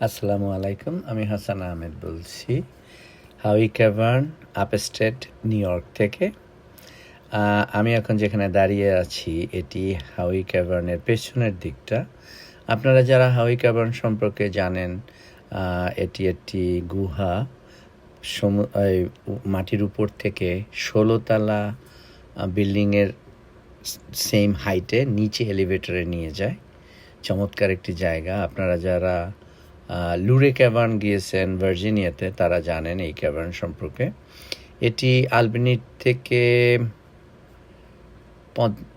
আসসালামু আলাইকুম, আমি হাসান আহমেদ বলছি। Howe Cavern upstate New York থেকে? আমি এখন যেখানে দাঁড়িয়ে আছি, এটি হাউই ক্যাভার্নের পেছনের দিকটা। আপনারা যারা হাউই ক্যাভার্ন সম্পর্কে জানেন এটি একটি গুহা, সমু- মাটির উপর থেকে ষোলোতলা বিল্ডিংয়ের সেম হাইটে নিচে এলিভেটরে নিয়ে যায়। চমৎকার একটি জায়গা। আপনারা যারা লুরে ক্যাভার্ন গিয়েছেন ভার্জিনিয়াতে, তারা জানেন এই ক্যাভার্ন সম্পর্কে। এটি আলবিনি থেকে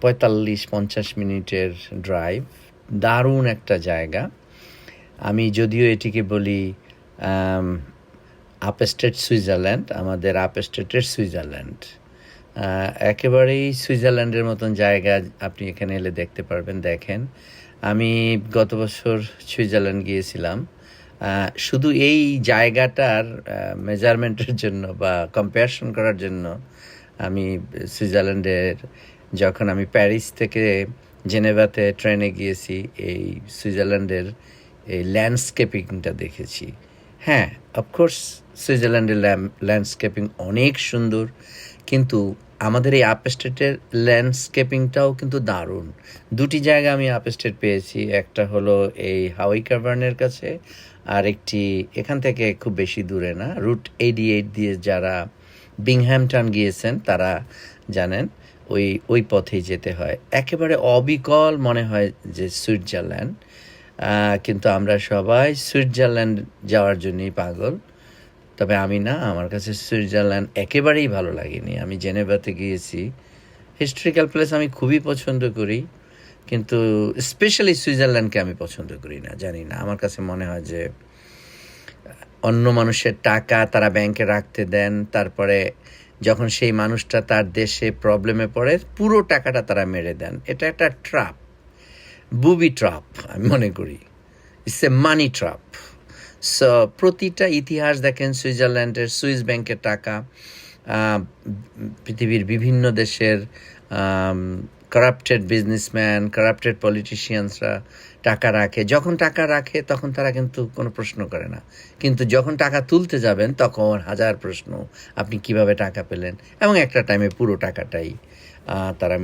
পঁয়তাল্লিশ, পঞ্চাশ মিনিটের ড্রাইভ। দারুণ একটা জায়গা। আমি যদিও এটিকে বলি আপস্টেট সুইজারল্যান্ড, আমাদের আপস্টেটের সুইজারল্যান্ড। একেবারেই সুইজারল্যান্ডের মতন জায়গা আপনি এখানে এলে দেখতে পারবেন। দেখেন, আমি গত বছর সুইজারল্যান্ড গিয়েছিলাম। শুধু এই জায়গাটার মেজারমেন্টের জন্য বা কম্পেয়ারশন করার জন্য আমি সুইজারল্যান্ডের, যখন আমি প্যারিস থেকে জেনেভাতে ট্রেনে গিয়েছি, এই সুইজারল্যান্ডের এই ল্যান্ডস্কেপিংটা দেখেছি। হ্যাঁ অফকোর্স সুইজারল্যান্ডের ল্যান্ডস্কেপিং অনেক সুন্দর, কিন্তু আমাদের এই আপ স্টেটের ল্যান্ডস্কেপিংটাও কিন্তু দারুণ। দুটি জায়গা আমি আপ স্টেট পেয়েছি, একটা হলো এই হাওয়াই কার্বার্নের কাছে, আর একটি এখান থেকে খুব বেশি দূরে না রুট এইডি এইট দিয়ে যারা বিংহ্যামটন গিয়েছেন, তারা জানেন, ওই ওই পথেই যেতে হয়। একেবারে অবিকল মনে হয় যে সুইজারল্যান্ড কিন্তু আমরা সবাই সুইজারল্যান্ড যাওয়ার জন্যই পাগল। তবে আমি না, আমার কাছে সুইজারল্যান্ড একেবারেই ভালো লাগেনি। আমি জেনেভাতে গিয়েছি। হিস্ট্রিক্যাল প্লেস আমি খুবই পছন্দ করি, কিন্তু স্পেশালি সুইজারল্যান্ডকে আমি পছন্দ করি না, জানি না। আমার কাছে মনে হয় যে, অন্য মানুষের টাকা তারা ব্যাংকে রাখতে দেন, তারপরে যখন সেই মানুষটা তার দেশে প্রবলেমে পড়ে, পুরো টাকাটা তারা মেরে দেন। এটা একটা ট্রাপ, বুবি ট্রাপ, আমি মনে করি। It's a money trap so প্রতিটা ইতিহাস দেখেন সুইজারল্যান্ডের সুইস ব্যাংকের টাকা পৃথিবীর বিভিন্ন দেশের কারাপ্টেড বিজনেসম্যান কারাপ্টেড পলিটিশিয়ানসরা টাকা রাখে। যখন টাকা রাখে, তখন তারা কিন্তু কোনো প্রশ্ন করে না। কিন্তু যখন টাকা তুলতে যাবেন, তখন হাজার প্রশ্ন, আপনি কীভাবে টাকা পেলেন? এবং একটা টাইমে পুরো টাকাটাই তারা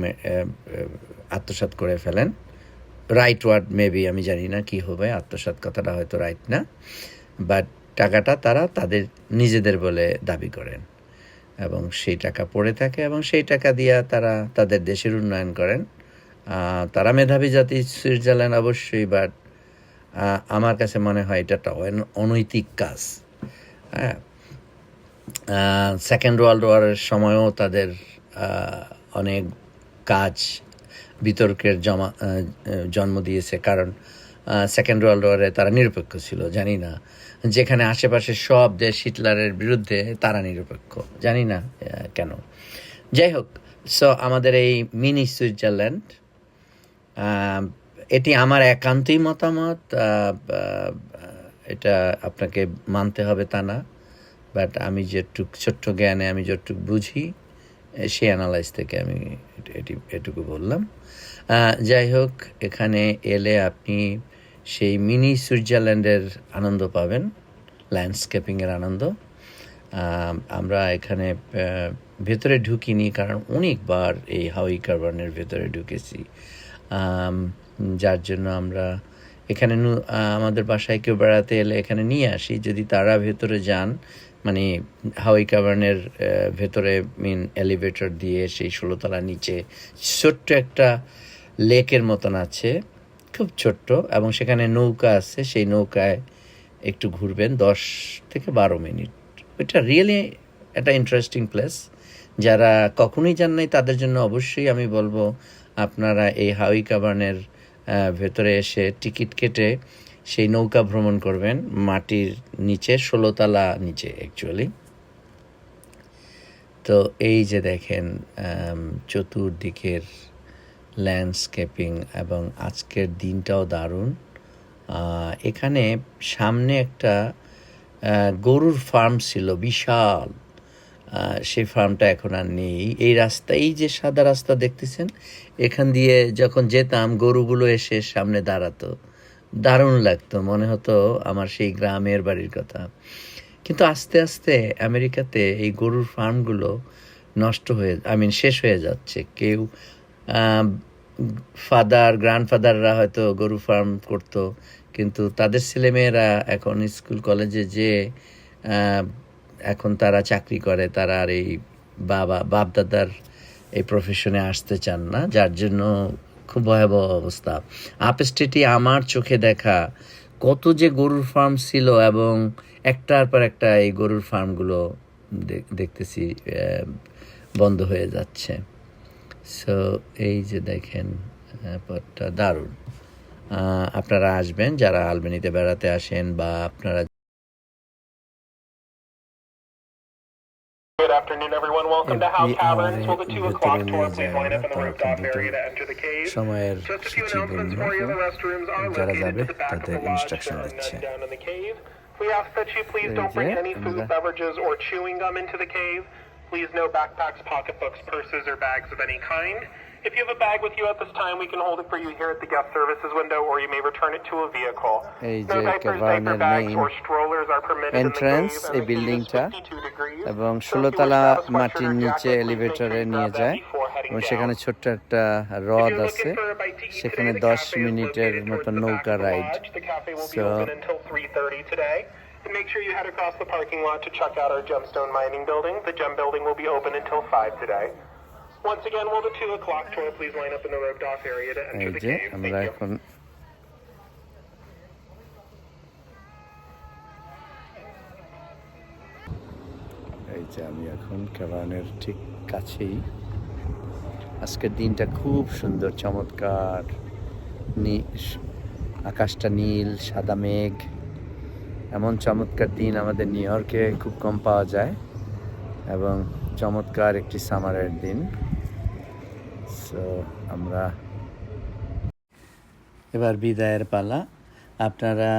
আত্মসাৎ করে ফেলেন। রাইট ওয়ার্ড মেবি আমি জানি না কি হবে, আত্মসাৎ কথাটা হয়তো রাইট না বাট টাকাটা তারা তাদের, নিজেদের বলে দাবি করেন। এবং সেই টাকা পড়ে থাকে এবং সেই টাকা দিয়ে তারা তাদের দেশের উন্নয়ন করেন। তারা মেধাবী জাতি, সুইজারল্যান্ড অবশ্যই বাট আমার কাছে মনে হয় এটা একটা অন- অনৈতিক কাজ। হ্যাঁ সেকেন্ড ওয়ার্ল্ড ওয়ারের সময়ও তাদের অনেক কাজ বিতর্কের জমা জন্ম দিয়েছে। কারণ সেকেন্ড ওয়ার্ল্ড ওয়ারে তারা নিরপেক্ষ ছিল, জানি না। যেখানে আশেপাশে সব দেশ হিটলারের বিরুদ্ধে তারা নিরপেক্ষ, জানি না কেন। যাই হোক সো আমাদের এই মিনি সুইজারল্যান্ড এটি আমার একান্তই মতামত এটা আপনাকে মানতে হবে তা না। বাট আমি যেটুক ছোট্ট জ্ঞানে, আমি যেটুক বুঝি সেই অ্যানালাইজ থেকে আমি এটি এটুকু বললাম। যাই হোক, এখানে এলে আপনি সেই মিনি সুইজারল্যান্ডের আনন্দ পাবেন ল্যান্ডস্কেপিংয়ের আনন্দ। আমরা এখানে ভেতরে ঢুকিনি কারণ অনেকবার এই হাওয়াই কার্বানের ভেতরে ঢুকেছি। যার জন্য আমরা এখানে আমাদের বাসায় কেউ বেড়াতে এলে এখানে নিয়ে আসি। যদি তারা ভেতরে যান মানে হাওয়াই আহ, ভেতরে মিন এলিভেটর দিয়ে সেই ষোলোতলা নিচে ছোট্ট একটা লেকের মতন আছে খুব ছোট্ট এবং সেখানে নৌকা আছে সেই নৌকায় একটু ঘুরবেন দশ থেকে বারো মিনিট। এটা রিয়েলি একটা ইন্টারেস্টিং প্লেস যারা কখনোই যান নাই তাদের জন্য অবশ্যই আমি বলব আপনারা এই হাওই কাবানের ভেতরে এসে টিকিট কেটে সেই নৌকা ভ্রমণ করবেন মাটির নিচে ষোলোতলা নিচে অ্যাকচুয়ালি তো এই যে দেখেন চতুর্দিকের ল্যান্ডস্কেপিং এবং আজকের দিনটাও দারুণ। এখানে সামনে একটা গরুর ফার্ম ছিল, বিশাল। সেই ফার্মটা এখন আর নেই। এই রাস্তা এই যে সাদা রাস্তা দেখতেছেন, এখান দিয়ে যখন যেতাম, গরুগুলো এসে সামনে দাঁড়াতো। দারুণ লাগতো, মনে হতো আমার সেই গ্রামের বাড়ির কথা। কিন্তু আস্তে আস্তে আমেরিকাতে এই গরুর ফার্মগুলো নষ্ট হয়ে, আই মিন শেষ হয়ে যাচ্ছে। কেউ ফাদার, গ্র্যান্ডফাদাররা হয়তো গরু ফার্ম করতো, কিন্তু তাদের ছেলেমেয়েরা এখন স্কুল, কলেজে যে এখন তারা চাকরি করে, তারা আর এই বাবা বাপ দাদার এই প্রফেশনে আসতে চান না, যার জন্য খুব ভয়াবহ অবস্থা। আপ স্টেটে আমার চোখে দেখা কত যে গরুর ফার্ম ছিল এবং একটার পর একটা এই গরুর ফার্মগুলো দেখ- দেখতেছি বন্ধ হয়ে যাচ্ছে। সো এই যে দেখেন পথটা দারুণ। আপনারা আসবেন, যারা আলবেনিতে বেড়াতে আসেন বা আপনারা Welcome to house Caverns. Will the 2 o'clock tour please line up in the rooftop area to enter the cave? Just a few announcements for you. The restrooms are located at the back of the lodge. There are none down in the cave. We ask that you please don't bring any food, beverages, or chewing gum into the cave. Please no backpacks, pocketbooks, purses, or bags of any kind. If you have a bag with you at this time, we can hold it for you here at the guest services window, or you may return it to a vehicle. এই No যে diapers, diaper ক্যাভার্নের bags, main or strollers are permitted in the entrance, cave, and এই the heat is বিল্ডিংটা 52 degrees. এবং So if you ষোলোতলা wish to have a sweatshirt মাটির or নিচে jacket, please make sure এলিভেটরে you নিয়ে grab that যায় before heading এবং down. সেখানে ছোট্ট একটা If হ্রদ you're আছে looking for a bite to eat সেখানে today, the দশ cafe is মিনিটের located মতো towards the back নৌকা of the ride lodge. The cafe will be So- open until 3:30 today. And make sure you head across the parking lot to check out our gemstone mining building. The gem building will be open until 5 today. Once again, will the 2 o'clock tour please line up in the roped off area to enter the cave? Thank আমরা you. এখন এই যে আমি এখন ক্যাভানের ঠিক কাছেই। আজকের দিনটা খুব সুন্দর চমৎকার। আকাশটা নীল সাদা মেঘ। এমন চমৎকার দিন আমাদের নিউ ইয়র্কে খুব কম পাওয়া যায়। এবং চমৎকার একটি সামারের দিন। সো আমরা এবার বিদায়ের পালা। আপনারা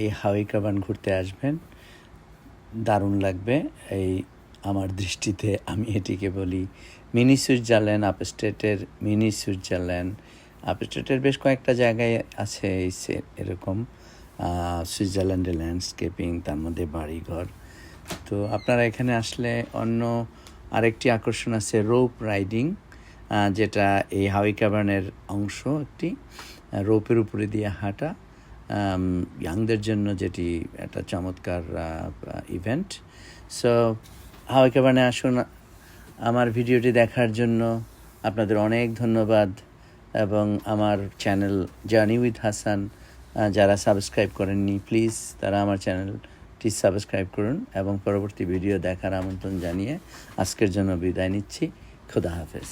এই হাওয়াই কাবান ঘুরতে আসবেন। দারুণ লাগবে। এই আমার দৃষ্টিতে আমি এটিকে বলি মিনি সুইজারল্যান্ড আপস্টেটের মিনি সুইজারল্যান্ড। আপস্টেটের বেশ কয়েকটা জায়গায় আছে এই এরকম সুইজারল্যান্ডের ল্যান্ডস্কেপিং, তার মধ্যে বাড়িঘর। তো আপনারা এখানে আসলে অন্য আরেকটি আকর্ষণ আছে, রোপ রাইডিং। যেটা এই হাওয়াই ক্যাবানের অংশ, একটি রোপের উপরে দিয়ে হাঁটা ইয়াংদের জন্য যেটি একটা চমৎকার ইভেন্ট সো হাওয়াই ক্যাবানে আসুন, আমার ভিডিওটি দেখার জন্য আপনাদের অনেক ধন্যবাদ এবং আমার চ্যানেল জার্নি উইথ হাসান যারা সাবস্ক্রাইব করেননি প্লিজ তারা আমার চ্যানেলটি সাবস্ক্রাইব করুন এবং পরবর্তী ভিডিও দেখার আমন্ত্রণ জানিয়ে আজকের জন্য বিদায় নিচ্ছি। খুদা হাফেজ।